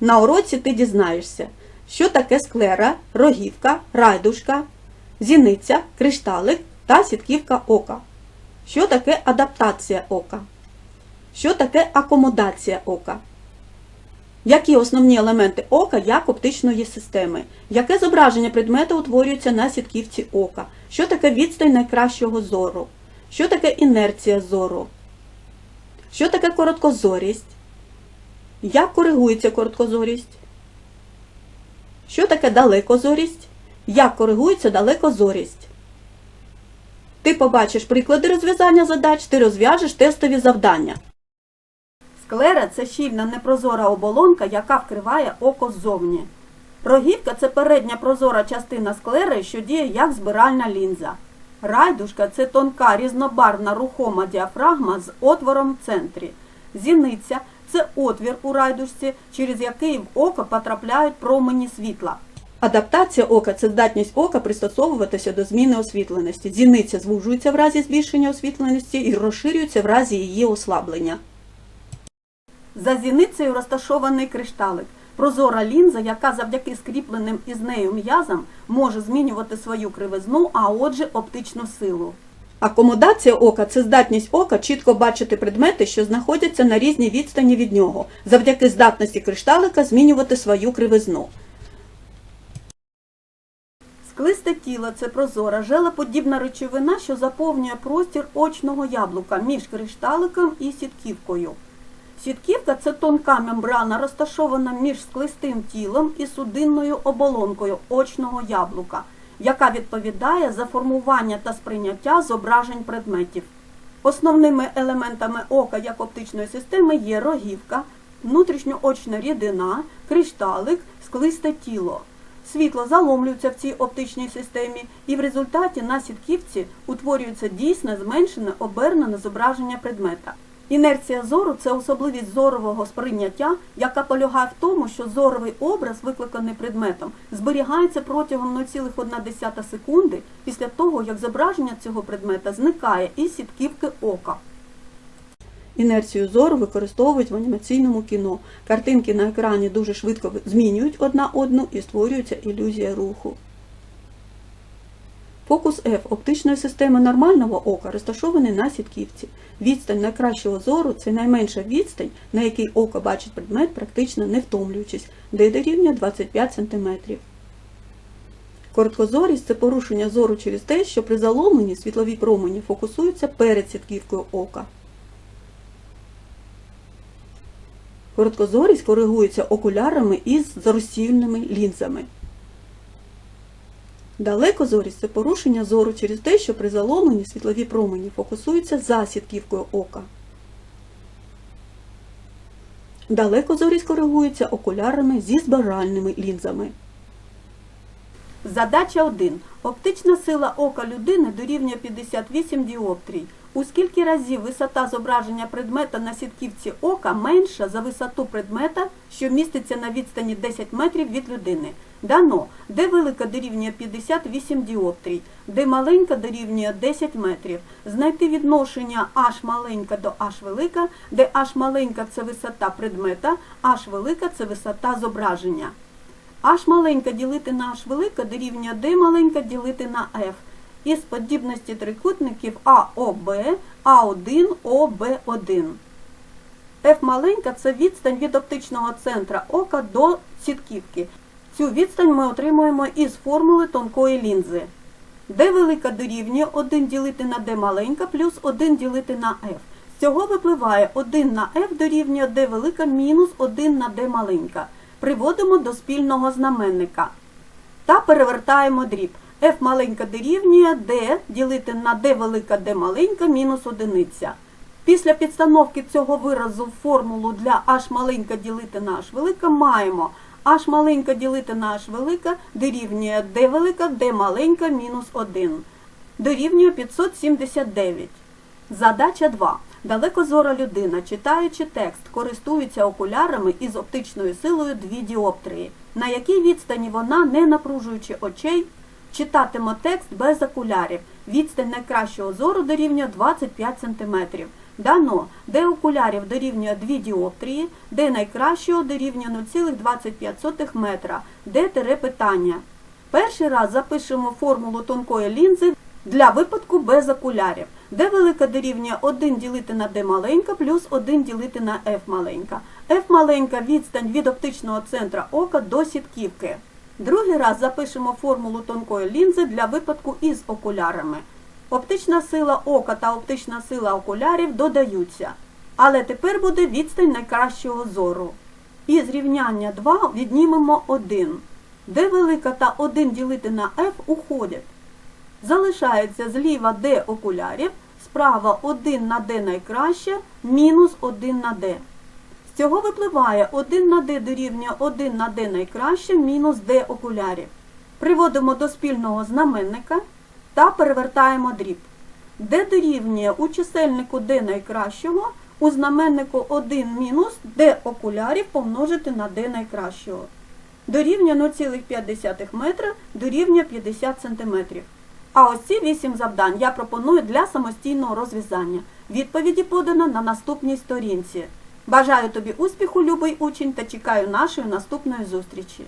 На уроці ти дізнаєшся, що таке склера, рогівка, райдушка, зіниця, кришталик та сітківка ока. Що таке адаптація ока? Що таке акомодація ока? Які основні елементи ока як оптичної системи? Яке зображення предмета утворюється на сітківці ока? Що таке відстань найкращого зору? Що таке інерція зору? Що таке короткозорість? Як коригується короткозорість? Що таке далекозорість? Як коригується далекозорість? Ти побачиш приклади розв'язання задач, ти розв'яжеш тестові завдання. Склера це щільна непрозора оболонка, яка вкриває око ззовні. Рогівка це передня прозора частина склери, що діє як збиральна лінза. Райдушка це тонка різнобарвна рухома діафрагма з отвором в центрі. Зіниця це отвір у райдушці, через який в око потрапляють промені світла. Адаптація ока це здатність ока пристосовуватися до зміни освітленості. Зіниця звужується в разі збільшення освітленості і розширюється в разі її ослаблення. За зіницею розташований кришталик. Прозора лінза, яка завдяки скріпленим із нею м'язам може змінювати свою кривизну, а отже оптичну силу. Акомодація ока це здатність ока чітко бачити предмети, що знаходяться на різній відстані від нього, завдяки здатності кришталика змінювати свою кривизну. Склисте тіло це прозора, желеподібна речовина, що заповнює простір очного яблука між кришталиком і сітківкою. Сітківка це тонка мембрана, розташована між склистим тілом і судинною оболонкою очного яблука, яка відповідає за формування та сприйняття зображень предметів. Основними елементами ока як оптичної системи є рогівка, внутрішньоочна рідина, кришталик, склисте тіло. Світло заломлюється в цій оптичній системі, і в результаті на сітківці утворюється дійсне зменшене обернене зображення предмета. Інерція зору це особливість зорового сприйняття, яка полягає в тому, що зоровий образ, викликаний предметом, зберігається протягом 0,1 секунди після того, як зображення цього предмета зникає із сітківки ока. Інерцію зору використовують в анімаційному кіно. Картинки на екрані дуже швидко змінюють одна одну і створюється ілюзія руху. Фокус F оптичної системи нормального ока розташований на сітківці. Відстань найкращого зору це найменша відстань, на якій око бачить предмет, практично не втомлюючись, де дорівнює 25 см. Короткозорість це порушення зору через те, що при заломленні світлові промені фокусуються перед сітківкою ока. Короткозорість коригується окулярами із розсіювальними лінзами. Далекозорість це порушення зору через те, що при заломленні світлові промені фокусуються за сітківкою ока. Далекозорість коригується окулярами зі збиральними лінзами. Задача 1. Оптична сила ока людини дорівнює 58 діоптрій. У скільки разів висота зображення предмета на сітківці ока менша за висоту предмета, що міститься на відстані 10 метрів від людини? Дано, де велика дорівнює 58 діоптрій, де маленька дорівнює 10 метрів. Знайти відношення h маленька до h велика, де h маленька це висота предмета, h велика це висота зображення. H маленька ділити на h велика дорівнює d маленька ділити на f. Із подібності трикутників АОБ, А1, ОБ1. F маленька це відстань від оптичного центра ока до сітківки. Цю відстань ми отримуємо із формули тонкої лінзи. D велика дорівнює 1 ділити на D маленька плюс 1 ділити на F. З цього випливає 1 на F дорівнює D велика мінус 1 на D маленька. Приводимо до спільного знаменника. Та перевертаємо дріб. F маленька дорівнює D ділити на D велика D маленька мінус одиниця. Після підстановки цього виразу в формулу для h маленька ділити на h велика маємо h маленька ділити на h велика дорівнює d велика d маленька мінус 1. Дорівнює 579. Задача 2. Далекозора людина, читаючи текст, користується окулярами із оптичною силою 2 діоптрії, на якій відстані вона, не напружуючи очей, читатиме текст без окулярів. Відстань найкращого зору дорівнює 25 см. Дано, де окулярів дорівнює 2 діоптрії, де найкращого дорівнює 0,25 метра, де тире питання. Перший раз запишемо формулу тонкої лінзи для випадку без окулярів, де велика дорівнює 1 ділити на d маленька плюс 1 ділити на f маленька. f маленька відстань від оптичного центра ока до сітківки. Другий раз запишемо формулу тонкої лінзи для випадку із окулярами. Оптична сила ока та оптична сила окулярів додаються. Але тепер буде відстань найкращого зору. Із рівняння 2 віднімемо 1, де велика та 1 ділити на f уходять. Залишається зліва d окулярів, справа 1 на d найкраще, мінус 1 на d. З цього випливає 1 на d дорівнює 1 на d найкраще, мінус d окулярів. Приводимо до спільного знаменника та перевертаємо дріб. d дорівнює у чисельнику d найкращого, у знаменнику 1 мінус d окулярів помножити на d найкращого. Дорівнює 0,5 метра, дорівнює 50 см. А ось ці 8 завдань я пропоную для самостійного розв'язання. Відповіді подано на наступній сторінці. Бажаю тобі успіху, любий учень, та чекаю нашої наступної зустрічі.